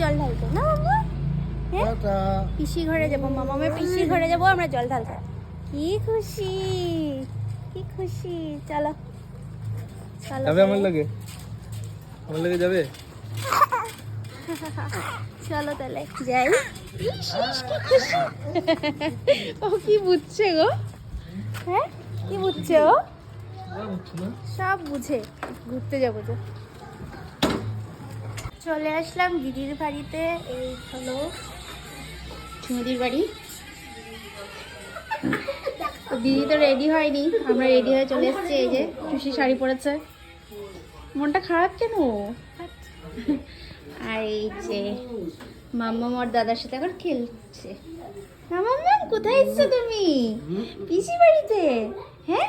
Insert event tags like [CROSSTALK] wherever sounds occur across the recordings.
জল ঢালতে। না মামা? হ্যাঁ? পিসি ঘরে যাব মামামের পিসি ঘরে যাব আমরা জল ঢালতে। কি খুশি কি খুশি। চলো। চলো যাবে আমার তাহলে। লাগে? আমার লাগে যাবে? চলো তাহলে যাই। ও কি বুঝছে গো? হ্যাঁ? কি বুঝছে ও? সব বুঝে। ঘুরতে যাব তো চলে আসলাম দিদির বাড়িতে, এই হলো ঝুমদির বাড়ি। দিদি তো রেডি হয়নি, আমরা রেডি হয়ে চলে এসেছি, এই যে খুশি শাড়ি পরেছে। মনটা খারাপ কেন? আর এই যে মাম্মা আর দাদার সাথে এখন খেলছে। মাম্মা কোথায় এসছো তুমি? পিসি বাড়িতে? হ্যাঁ?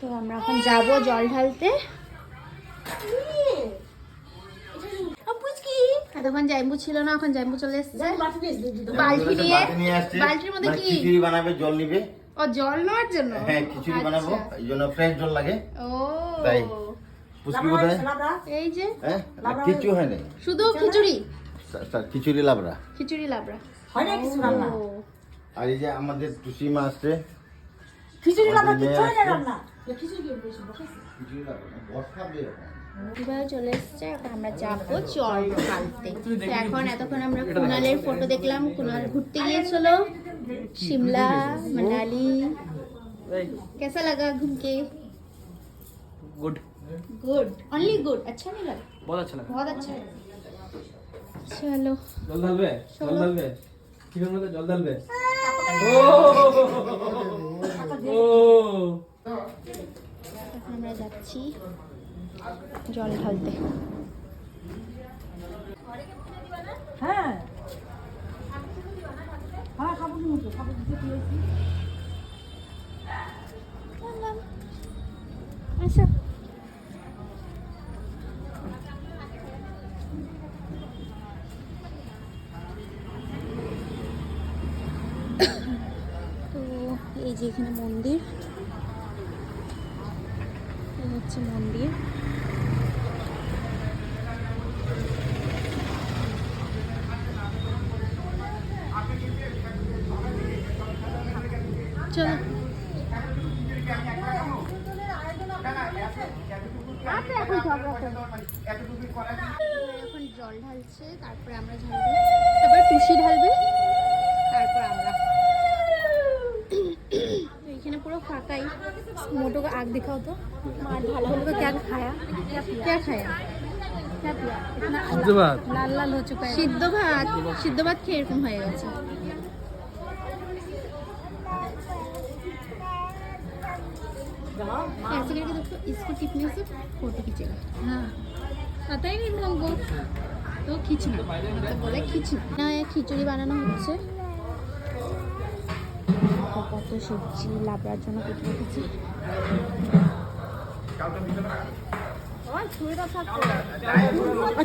তো আমরা এখন যাব জল ঢালতে। এতক্ষণ জাইম্বু ছিল না এখন জাইম্বু চলে এসছে। বালতি নিয়ে বালতির মধ্যে মানে কি? খিচুড়ি বানাবে জল নিবে। ও জল নেওয়ার জন্য? হ্যাঁ খিচুড়ি আচ্ছা। বানাবো এই জন্য ফ্রেশ জল লাগে। ও। তাই। কোথায়? এই যে। হ্যাঁ কিছু হয় না শুধু খিচুড়ি? খিচুড়ি লাবড়া। খিচুড়ি লাবড়া। হয় না কিছু রান্না? আর এই যে আমাদের টুসি মা আসছে। খিচুড়ি রান্না আমাদের কিচ্ছু হয় না রান্না? খিচুড়ি লাবড়া বর্ষা বের হয়। এবার চলে এসছে এখন আমরা যাবো জল ঢালতে তো এখন এতক্ষণ আমরা কুনালের ফটো দেখলাম কুনাল ঘুরতে গিয়েছিল शिमला मनाली कैसा लगा घूम के গুড गुड ओनली गुड अच्छा नहीं लगा বহুত আচ্ছা লাগে बहुत अच्छा है चलो জল ঢালবে জল চলো। ঢালবে কিভাবে মধ্যে জল ঢালবে ও ও এখন আমরা যাচ্ছি জল ঢালতে। হ্যাঁ। হ্যাঁ খাব কিন্তু খাব দিতে দিয়েছি আচ্ছা। তো এই যে এখানে মন্দির। হচ্ছে মন্দির। চলো। এখন জল ঢালছে তারপরে আমরা ঢালবো তারপর টুসি ঢালবে তারপর আমরা এখানে পুরো ফাঁকাই मोटो का आग दिखाओ तो मार ढाला बोलो तो क्या खाया क्या खाया क्या पिया इतना সিদ্ধ ভাত লাল লাল हो चुका है সিদ্ধ ভাত সিদ্ধ ভাত খেয়ে এরকম হয়ে গেছে ऐसे करके देखो इसको टिपने से फोटो खींचेगा हाँ पता ही नहीं था हमको तो खींचना मतलब बोले खींचना না খিচুড়ি বানানো হচ্ছে কত সবজি লাবড়ার জন্য কেটে রেখেছি।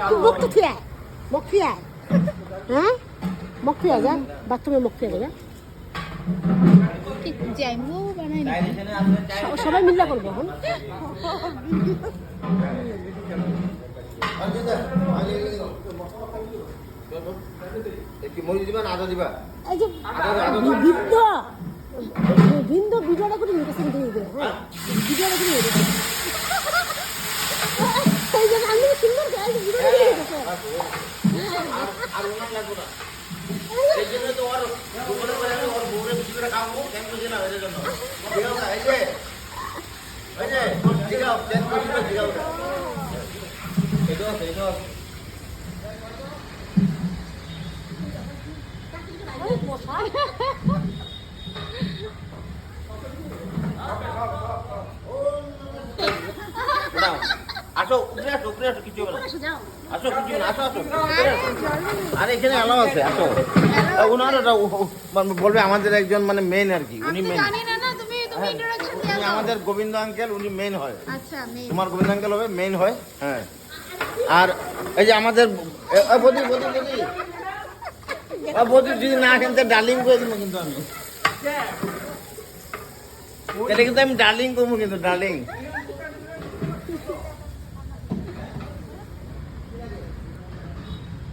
আয়। হ্যাঁ? যা। বাথরুমে যা। স- সবাই মিল্লা করব এখন। এই যে শুনতে দিবে হ্যাঁ ভিডিওটা করে নিতে এই যে আমি সুন্দর করে এই যে ভিডিওটা করে নিতে আর ওনার লাগবে না এই জন্য তো ওর দুপুরে বেলা তো ওর বউরে বেশি করে খাব কেন বুঝি না এর জন্য দিগাও না এই যে এই যে দিগাও কেন বুঝি না দিগাও না এদো এদো দাও। আসো উপরে আসো উপরে আসো কিছু হবে না। আসো কিছু না। আসো আসো উপরে আরে এখানে আছে আসো। ওনার মানে বলবে আমাদের একজন মানে মেন আর কি উনি মেন জানি না না তুমি তুমি ইন্ট্রোডাকশন দিয়ে উনি আমাদের গোবিন্দ আঙ্কেল উনি মেন হয়। আচ্ছা তোমার গোবিন্দ আঙ্কেল হবে মেন হয় হ্যাঁ। আর এই যে আমাদের এ- এ, বদি বদি বদি। বদি যদি না আসেন তো ডার্লিং করে দিব কিন্তু আমি। এটা কিন্তু আমি ডার্লিং করব কিন্তু ডার্লিং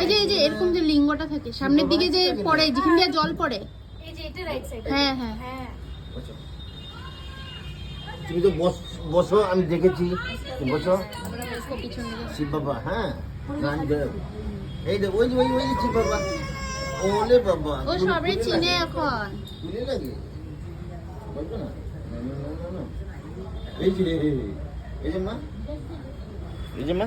এই যে এই যে এরকম যে লিঙ্গটা থাকে সামনের দিকে যে পড়ে যেখান দিয়ে জল পড়ে। এই যে এটা রাইট সাইড হ্যাঁ হ্যাঁ। হ্যাঁ। তুমি তো বস- বসো আমি দেখেছি। বসো। শিব বাবা হ্যাঁ। এই যে ওই যে ওই ওই শিব বাবা। ওলে বাবা ও সবাই চিনে এখন। তুলে লাগে বলব না। এই যে এই যে মা। এই যে মা।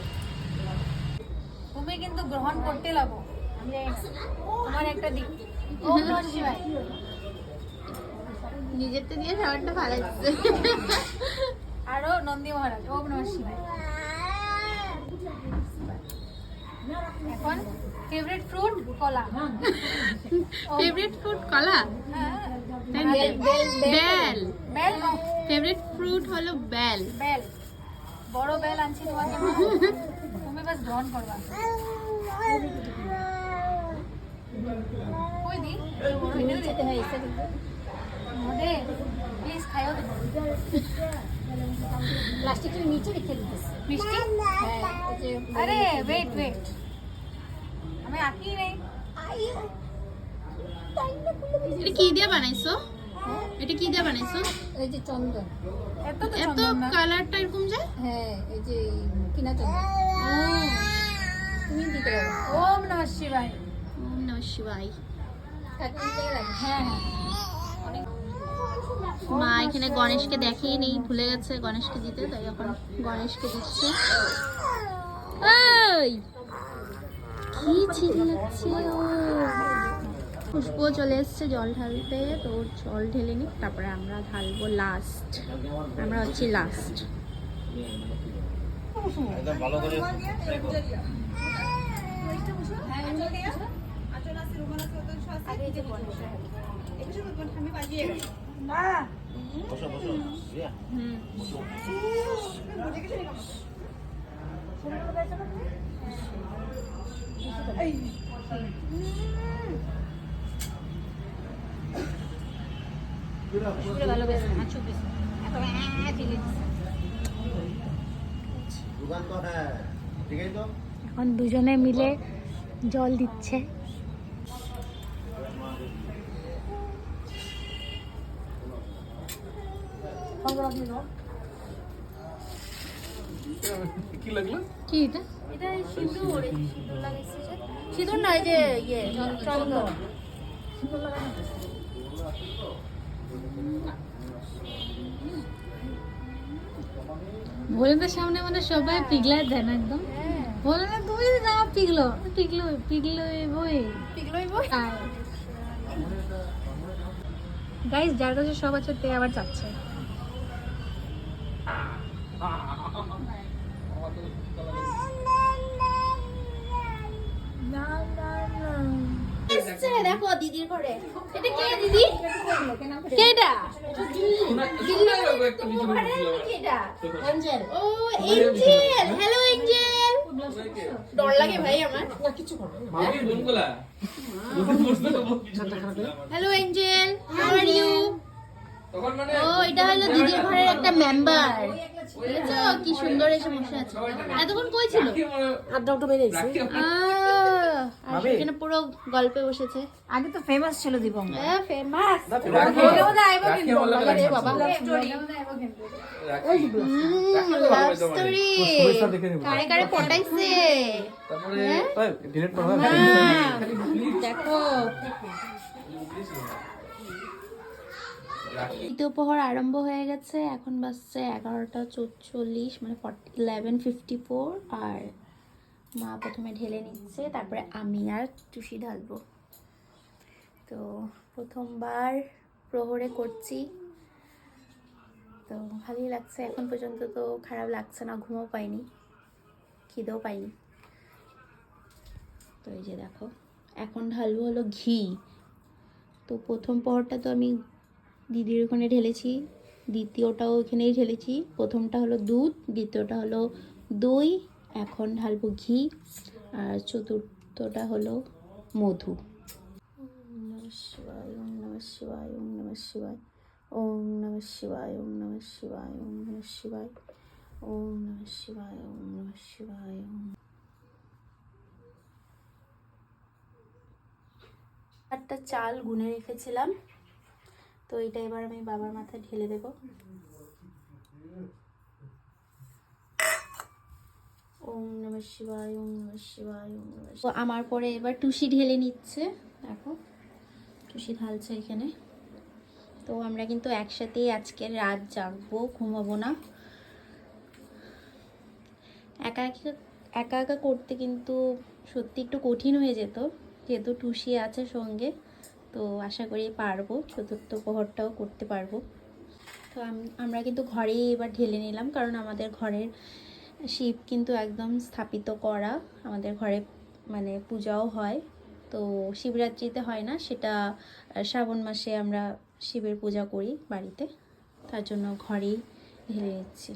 তুমি কিন্তু গ্রহণ করতে লাগো। তোমার একটা দিক নিজের তো দিয়ে খাবারটা ফালাচ্ছে আরও নন্দী মহারাজ ওম নমঃ শিবায় এখন ফেভারিট ফ্রুট কলা ফেভারিট ফ্রুট কলা হ্যাঁ বেল বেল ফেভারিট ফ্রুট হলো বেল বেল বড় বেল আনছি জন্য [LAUGHS] তুমি বাস গ্রহণ করবা। কই দি? মদে প্লিজ খাইও দেবো প্লাস্টিকের নিচে রেখে দিতেছে। মিষ্টি? আরে ওয়েট ওয়েট আমি আঁকি নেই এটা কি দিয়ে বানাইছো? এটা কি দিয়ে বানাইছো? এই যে চন্দন। এত কালারটা এরকম যে? হ্যাঁ এই যে কিনা চন্দন তুমি দিতে ওম নমঃ শিবায়। ওম নমঃ শিবায়। হ্যাঁ হ্যাঁ। মা এখানে গণেশকে দেখিয়ে নেই ভুলে গেছে গণেশকে দিতে তাই এখন গণেশকে দিচ্ছে। এই কি চিল্লাচ্ছে ও? খুশবু চলে এসছে জল ঢালতে তো জল ঢেলে নি তারপরে আমরা ঢালবো লাস্ট আমরা হচ্ছি লাস্ট একদম এখন দুজনে মিলে জল দিচ্ছে। কি লাগল? কি এটা? এটা সিঁদুর সিঁদুর লাগাইছে সিঁদুর না এই যে ইয়ে চন্দন। ভোলেনাথের সামনে মানে সবাই পিগলায় দেন একদম। হ্যাঁ। ভোলেনাথ তুমি না পিগলো পিগলো পিগলো বই। পিগলোই বই? গাইস যার কাছে সব আছে তে আবার যাচ্ছে। দেখো দিদির ঘরে। এটা কে দিদি? কে এটা দিল্লি আরে, কে এটা ও এঞ্জেল হ্যালো এঞ্জেল ডর লাগে ভাই আমার। না কিছু করবে না। মামি বোনগুলা hello angel how are you মানে ও এটা হলো দিদির ঘরের একটা মেম্বার কি সুন্দর এসে বসে আছে। এতক্ষণ কই ছিল? আড্ডা উঠে বেরিয়েছি আর সেখানে পুরো গল্পে বসেছে। আগে তো ফেমাস ছিল দিবং ফেমাস। কারে কারে পটাইছে? দেখো। দ্বিতীয় প্রহর আরম্ভ হয়ে গেছে। এখন বাজছে এগারোটা চল্লিশ মানে ইলেভেন ফিফটি ফোর আর মা প্রথমে ঢেলে নিচ্ছে, তারপরে আমি আর টুসি ঢালবো। তো প্রথমবার প্রহরে করছি। তো ভালোই লাগছে, এখন পর্যন্ত তো খারাপ লাগছে না, ঘুমও পাইনি, খিদেও পাইনি। তো এই যে দেখো, এখন ঢালবো হলো ঘি। তো প্রথম পহরটা তো আমি দিদির ওখানে ঢেলেছি, দ্বিতীয়টাও ওখানেই ঢেলেছি। প্রথমটা হলো দুধ, দ্বিতীয়টা হলো দই এখন ঢালবো ঘি আর চতুর্থটা হলো মধু। ওম শিবায় ওম শিবায়, ওম একটা চাল গুনে রেখেছিলাম, তো এটা এবার আমি বাবার মাথায় ঢেলে দেবো। তো আমার পরে এবার টুসি ঢেলে নিচ্ছে দেখো। টুসি ঢালছে এখানে। তো আমরা কিন্তু একসাথেই আজকে রাত জাগবো ঘুমাবো না। একা একা একা একা করতে কিন্তু সত্যি একটু কঠিন হয়ে যেত যেহেতু টুসি আছে সঙ্গে। তো আশা করি পারব চতুর্থ প্রহরটাও করতে পারব। তো আমরা কিন্তু ঘরেই এবার ঢেলে নিলাম কারণ আমাদের ঘরের শিব কিন্তু একদম স্থাপিত করা আমাদের ঘরে মানে পূজাও হয়। তো শিবরাত্রিতে হয় না, সেটা শ্রাবণ মাসে আমরা শিবের পূজা করি বাড়িতে। তার জন্য ঘরেই ঢেলে নিচ্ছি।